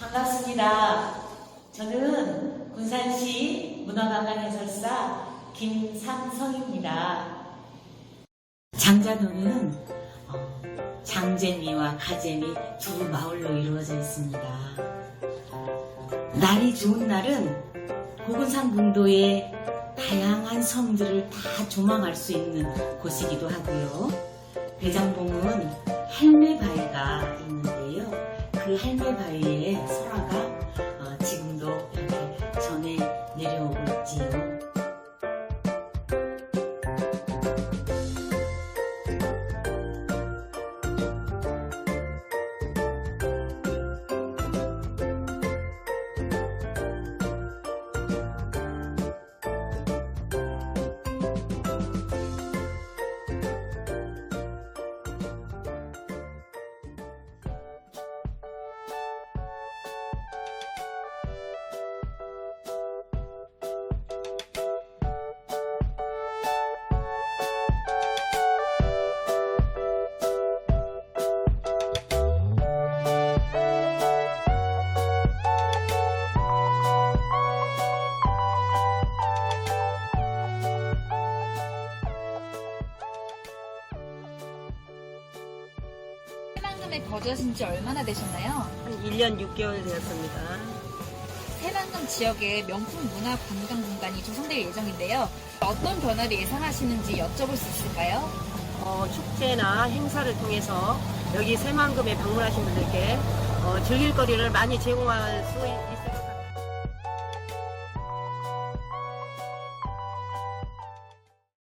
반갑습니다. 저는 군산시 문화관광해설사 김삼성입니다. 장자도는 어, 장제미와 가제미 두 마을로 이루어져 있습니다. 날이 좋은 날은 고군산 군도의 다양한 섬들을 다 조망할 수 있는 곳이기도 하고요. 대장봉은 할매바위가 있는데요. 그 할매 바위의 설화가 어, 지금도 이렇게 전해 내려오고 있지요. 새만금에 거주하신 지 얼마나 되셨나요? 한 1년 6개월 되었습니다. 새만금 지역의 명품 문화 관광 공간이 조성될 예정인데요. 어떤 변화를 예상하시는지 여쭤볼 수 있을까요? 어, 축제나 행사를 통해서 여기 새만금에 방문하신 분들께 어, 즐길 거리를 많이 제공할 수 있을 것